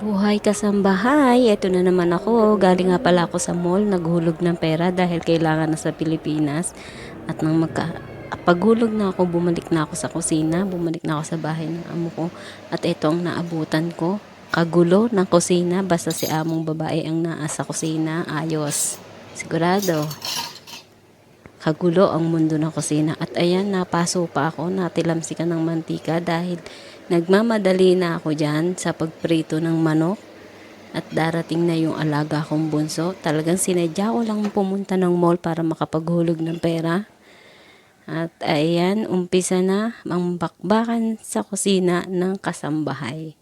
Buhay kasambahay, eto na naman ako. Galing nga pala ako sa mall, naghulog ng pera dahil kailangan na sa Pilipinas. At nang magka paghulog na ako, bumalik na ako sa kusina, bumalik na ako sa bahay ng amo ko. At ito ang naabutan ko, kagulo ng kusina, basta si among babae ang naasa kusina, ayos. Sigurado, kagulo ang mundo ng kusina. At ayan, napaso pa ako, natilamsikan ng mantika dahil nagmamadali na ako dyan sa pagprito ng manok. At darating na yung alaga kong bunso. Talagang sinadya ko lang pumunta ng mall para makapaghulog ng pera. At ayan, umpisa na ang bakbakan sa kusina ng kasambahay.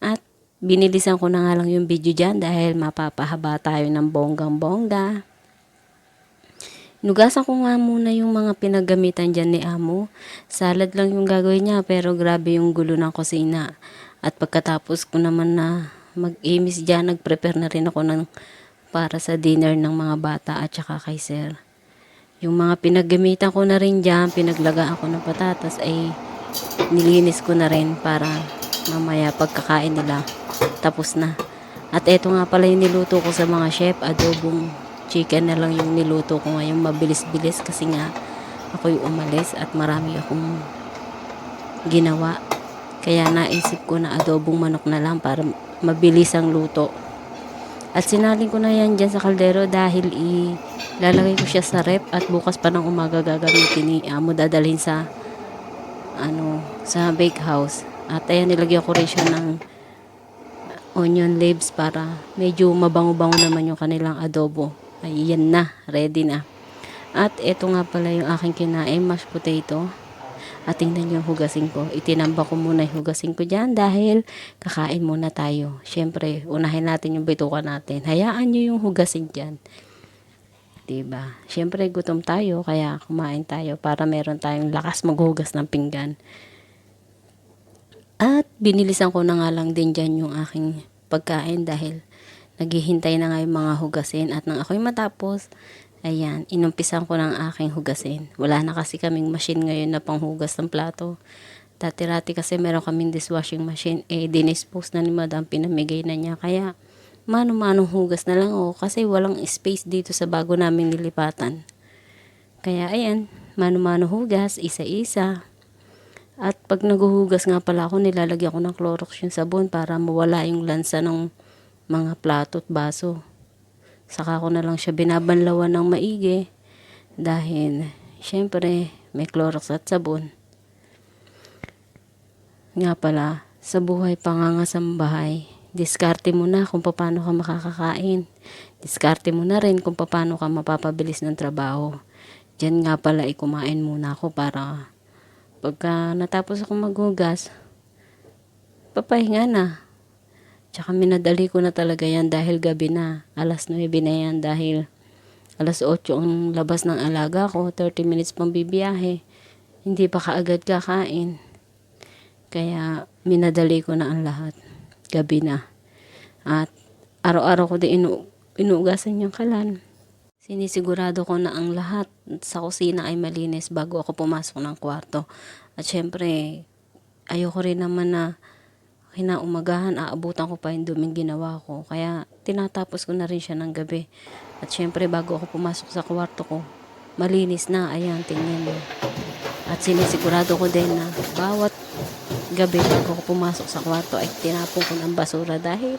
At binilisan ko na nga lang yung video dyan dahil mapapahaba tayo ng bonggang-bongga. Nugasan ko nga muna yung mga pinagamitan dyan ni Amo. Salad lang yung gagawin niya pero grabe yung gulo ng kusina. At pagkatapos ko naman na mag-imis dyan, nag-prepare na rin ako ng para sa dinner ng mga bata at saka kay Sir. Yung mga pinagamitan ko na rin dyan, pinaglagaan ko ng patatas ay nilinis ko na rin para mamaya pagkakain nila tapos na. At eto nga pala yung niluto ko sa mga chef, adobong chicken na lang yung niluto ko ngayon mabilis-bilis kasi nga ako yung umalis at marami akong ginawa. Kaya naisip ko na adobong manok na lang para mabilis ang luto. At sinalin ko na yan dyan sa kaldero dahil ilalagay ko siya sa rep at bukas pa ng umaga gagamitin ni Amo dadalhin sa ano sa bake house. At ayan nilagyan ko rin siya ng onion leaves para medyo mabango-bango naman yung kanilang adobo. Ayan na, ready na. At ito nga pala yung aking kinain, mashed potato. At tingnan yung hugasin ko. Itinamba ko muna yung hugasin ko dyan dahil kakain muna tayo. Siyempre, unahin natin yung bituka natin. Hayaan nyo yung hugasin dyan. Diba? Siyempre, gutom tayo, kaya kumain tayo para meron tayong lakas maghugas ng pinggan. At binilisan ko na nga lang din dyan yung aking pagkain dahil naghihintay na nga yung mga hugasin. At nang ako'y matapos, ayan, inumpisan ko ng aking hugasin. Wala na kasi kaming machine ngayon na panghugas ng plato. Dati-rati kasi meron kaming dishwashing machine. Eh, dinispose na ni madam, pinamigay na niya. Kaya, mano-manong hugas na lang ako kasi walang space dito sa bago naming nilipatan. Kaya, ayan, mano-mano hugas, isa-isa. At pag naguhugas nga pala ako, nilalagyan ko ng Clorox yung sabon para mawala yung lansa ng mga plato at baso. Saka ko na lang siya binabanlawan ng maigi dahil syempre may Clorox at sabon. Nga pala, sa buhay pangangasambahay, diskarte mo na kung paano ka makakakain. Diskarte mo na rin kung paano ka mapapabilis ng trabaho. Diyan nga pala ikumain muna ako para pagka natapos ako maghugas, papahinga na. Tsaka minadali ko na talaga yan dahil gabi na. Alas 9 na yan dahil alas 8 ang labas ng alaga ko. 30 minutes pang bibiyahe. Hindi pa kaagad kakain. Kaya minadali ko na ang lahat. Gabi na. At araw-araw ko din inu inuugasan yung kalan. Sinisigurado ko na ang lahat sa kusina ay malinis bago ako pumasok ng kwarto. At syempre, ayoko rin naman na kinaumagahan, aabutan ko pa yung duming ginawa ko. Kaya tinatapos ko na rin siya ng gabi. At syempre, bago ako pumasok sa kwarto ko, malinis na. Ayan, tingnan mo. At sinisigurado ko din na bawat gabi bago ako pumasok sa kwarto ay tinapon ko ng basura dahil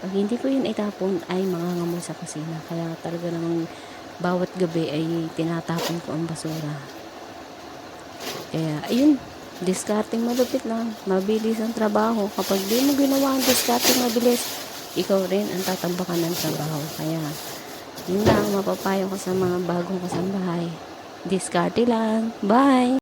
pag hindi ko yun itapon ay mangangamoy sa kusina. Kaya talaga namang bawat gabi ay tinatapon ko ang basura. Kaya, ayun, discarding malupit lang. Mabilis ang trabaho. Kapag di mo ginawa ang discarding mabilis, ikaw rin ang tatambakan ng trabaho. Kaya, yun lang, mapapayo ko sa mga bagong kasambahay. Discarte lang. Bye!